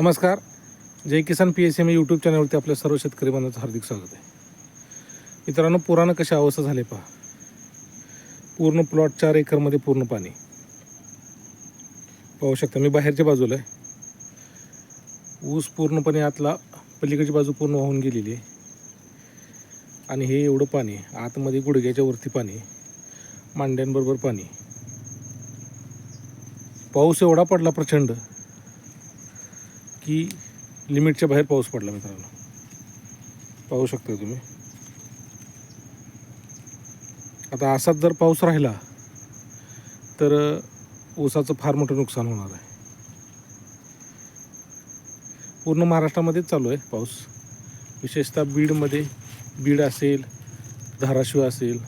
नमस्कार. Jai Kisan P S M YouTube चॅनलवरती आपल्या सर्व शेतकरी बांधवांचं हार्दिक स्वागत आहे. मित्रांनो पुरानं कशा अवस्था झाले पहा. पूर्ण प्लॉट चार एकरमध्ये पूर्ण पाणी. पाहू शकता मी बाहेरच्या बाजूला आहे. ऊस पूर्णपणे आतला पलीकडची बाजू पूर्ण वाहून गेलेली आहे. आणि हे एवढं पाणी आतमध्ये गुडघ्याच्या वरती पाणी मांड्यांबरोबर पाणी. पाऊस एवढा पडला प्रचंड की लिमिटच्या बाहेर पाऊस पडला मित्रांनो. पाहू शकता तुम्ही. आता असाच जर पाऊस राहिला तर ऊसाचं फार मोठं नुकसान होणार आहे. पूर्ण महाराष्ट्रामध्येच चालू आहे पाऊस. विशेषतः बीडमध्ये बीड असेल धाराशिव असेल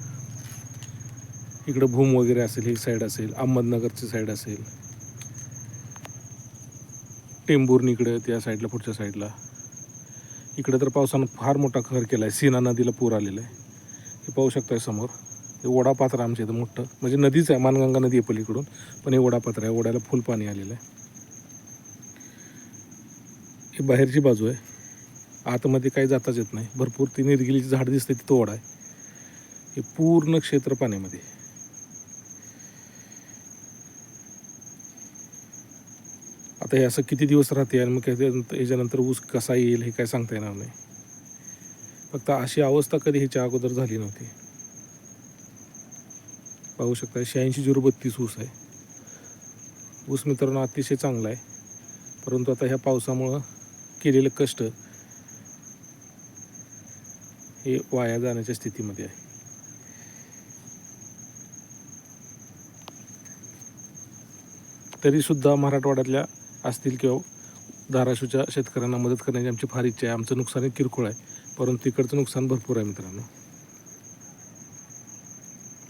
इकडं भूम वगैरे असेल ही साईड असेल अहमदनगरची साईड असेल. टेंभुर्णी इकडे त्या साईडला पुढच्या साईडला. इकडे तर पावसानं फार मोठा खर केला आहे सीना नदीला पूर आलेला आहे हे पाहू शकताय समोर. हे ओढापात्र आमच्या इथं मोठं. म्हणजे नदीच आहे मानगंगा नदी आहे पलीकडून. पण हे ओढापात्र आहे. ओढ्याला फुल पाणी आलेलं आहे ही बाहेरची बाजू आहे. आतमध्ये काही जाताच येत नाही. भरपूर ती निरगिलीची झाड दिसते तिथं ओढा आहे. हे पूर्ण क्षेत्र पाण्यामध्ये आता हे असं किती दिवस राहते आणि मग याच्यानंतर ऊस कसा येईल हे काय सांगता येणार नाही. फक्त अशी अवस्था कधी ह्याच्या अगोदर झाली नव्हती. पाहू शकता शहाऐंशी झिरो बत्तीस ऊस आहे. ऊस मित्रांनो अतिशय चांगला आहे. परंतु आता ह्या पावसामुळं केलेलं कष्ट हे वाया जाण्याच्या स्थितीमध्ये आहे. तरीसुद्धा मराठवाड्यातल्या असतील किंवा धाराशिवच्या शेतकऱ्यांना मदत करण्याची आमची फार इच्छा आहे. आमचं नुकसान हे किरकोळ आहे. परंतु तिकडचं नुकसान भरपूर आहे मित्रांनो.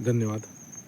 धन्यवाद.